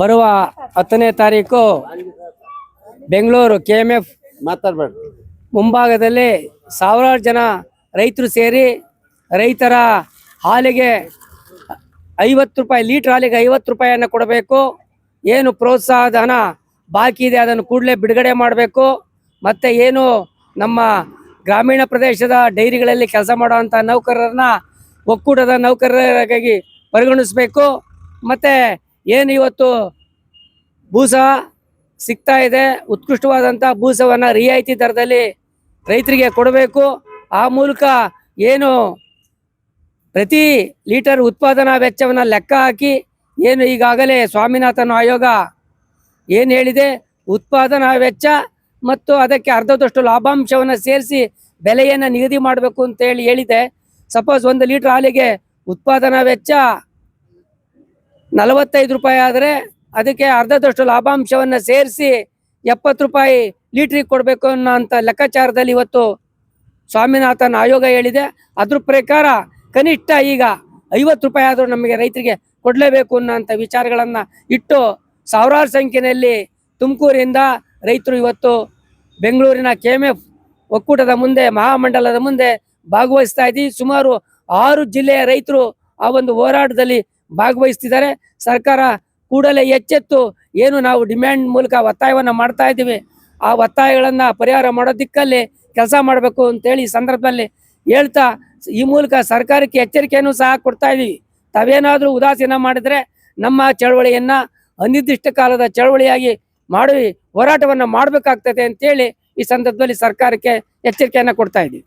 ಬರುವ ಹತ್ತನೇ ತಾರೀಕು ಬೆಂಗಳೂರು ಕೆ ಎಂ ಎಫ್ ಮಾತಾಡ್ಬೇಡ ಮುಂಭಾಗದಲ್ಲಿ ಸಾವಿರಾರು ಜನ ರೈತರು ಸೇರಿ ರೈತರ ಹಾಲಿಗೆ ಐವತ್ತು ರೂಪಾಯಿ ಲೀಟರ್ ಹಾಲಿಗೆ ಐವತ್ತು ರೂಪಾಯಿಯನ್ನು ಕೊಡಬೇಕು. ಏನು ಪ್ರೋತ್ಸಾಹ ಧನ ಬಾಕಿ ಇದೆ ಅದನ್ನು ಕೂಡಲೇ ಬಿಡುಗಡೆ ಮಾಡಬೇಕು. ಮತ್ತು ಏನು ನಮ್ಮ ಗ್ರಾಮೀಣ ಪ್ರದೇಶದ ಡೈರಿಗಳಲ್ಲಿ ಕೆಲಸ ಮಾಡುವಂಥ ನೌಕರರನ್ನ ಒಕ್ಕೂಟದ ನೌಕರರಿಗಾಗಿ ಪರಿಗಣಿಸಬೇಕು. ಮತ್ತು ಏನು ಇವತ್ತು ಭೂಸ ಸಿಗ್ತಾ ಇದೆ? ಉತ್ಕೃಷ್ಟವಾದಂಥ ಭೂಸವನ್ನು ರಿಯಾಯಿತಿ ದರದಲ್ಲಿ ರೈತರಿಗೆ ಕೊಡಬೇಕು. ಆ ಮೂಲಕ ಏನು ಪ್ರತಿ ಲೀಟರ್ ಉತ್ಪಾದನಾ ವೆಚ್ಚವನ್ನು ಲೆಕ್ಕ ಹಾಕಿ ಏನು ಈಗಾಗಲೇ ಸ್ವಾಮಿನಾಥನ್ ಆಯೋಗ ಏನು ಹೇಳಿದೆ? ಉತ್ಪಾದನಾ ವೆಚ್ಚ ಮತ್ತು ಅದಕ್ಕೆ ಅರ್ಧದಷ್ಟು ಲಾಭಾಂಶವನ್ನು ಸೇರಿಸಿ ಬೆಲೆಯನ್ನು ನಿಗದಿ ಮಾಡಬೇಕು ಅಂತೇಳಿ ಹೇಳಿದೆ. ಸಪೋಸ್ ಒಂದು ಲೀಟರ್ ಹಾಲಿಗೆ ಉತ್ಪಾದನಾ ವೆಚ್ಚ ನಲವತ್ತೈದು ರೂಪಾಯಿ ಆದರೆ ಅದಕ್ಕೆ ಅರ್ಧದಷ್ಟು ಲಾಭಾಂಶವನ್ನು ಸೇರಿಸಿ ಎಪ್ಪತ್ತು ರೂಪಾಯಿ ಲೀಟ್ರಿಗೆ ಕೊಡಬೇಕು ಅನ್ನೋ ಅಂಥ ಲೆಕ್ಕಾಚಾರದಲ್ಲಿ ಇವತ್ತು ಸ್ವಾಮಿನಾಥನ್ ಆಯೋಗ ಹೇಳಿದೆ. ಅದ್ರ ಪ್ರಕಾರ ಕನಿಷ್ಠ ಈಗ ಐವತ್ತು ರೂಪಾಯಿ ಆದರೂ ನಮಗೆ ರೈತರಿಗೆ ಕೊಡಲೇಬೇಕು ಅನ್ನೋಂಥ ವಿಚಾರಗಳನ್ನು ಇಟ್ಟು ಸಾವಿರಾರು ಸಂಖ್ಯೆಯಲ್ಲಿ ತುಮಕೂರಿಂದ ರೈತರು ಇವತ್ತು ಬೆಂಗಳೂರಿನ ಕೆ ಎಂ ಎಫ್ ಒಕ್ಕೂಟದ ಮುಂದೆ, ಮಹಾಮಂಡಲದ ಮುಂದೆ ಭಾಗವಹಿಸ್ತಾ ಇದ್ದೀವಿ ಸುಮಾರು ಆರು ಜಿಲ್ಲೆಯ ರೈತರು ಆ ಒಂದು ಹೋರಾಟದಲ್ಲಿ ಭಾಗವಹಿಸ್ತಿದ್ದಾರೆ. ಸರ್ಕಾರ ಕೂಡಲೇ ಎಚ್ಚೆತ್ತು ಏನು ನಾವು ಡಿಮ್ಯಾಂಡ್ ಮೂಲಕ ಒತ್ತಾಯವನ್ನು ಮಾಡ್ತಾ ಇದ್ದೀವಿ. ಆ ಒತ್ತಾಯಗಳನ್ನು ಪರಿಹಾರ ಮಾಡೋ ದಿಕ್ಕಲ್ಲಿ ಕೆಲಸ ಮಾಡಬೇಕು ಅಂತೇಳಿ ಈ ಸಂದರ್ಭದಲ್ಲಿ ಹೇಳ್ತಾ ಈ ಮೂಲಕ ಸರ್ಕಾರಕ್ಕೆ ಎಚ್ಚರಿಕೆಯನ್ನು ಸಹ ಕೊಡ್ತಾ ಇದ್ದೀವಿ. ತಾವೇನಾದರೂ ಉದಾಸೀನ ಮಾಡಿದರೆ ನಮ್ಮ ಚಳವಳಿಯನ್ನು ಅನಿರ್ದಿಷ್ಟ ಕಾಲದ ಚಳವಳಿಯಾಗಿ ಮಾಡಿ ಹೋರಾಟವನ್ನು ಮಾಡಬೇಕಾಗ್ತದೆ ಅಂತೇಳಿ ಈ ಸಂದರ್ಭದಲ್ಲಿ ಸರ್ಕಾರಕ್ಕೆ ಎಚ್ಚರಿಕೆಯನ್ನು ಕೊಡ್ತಾ ಇದ್ದೀವಿ.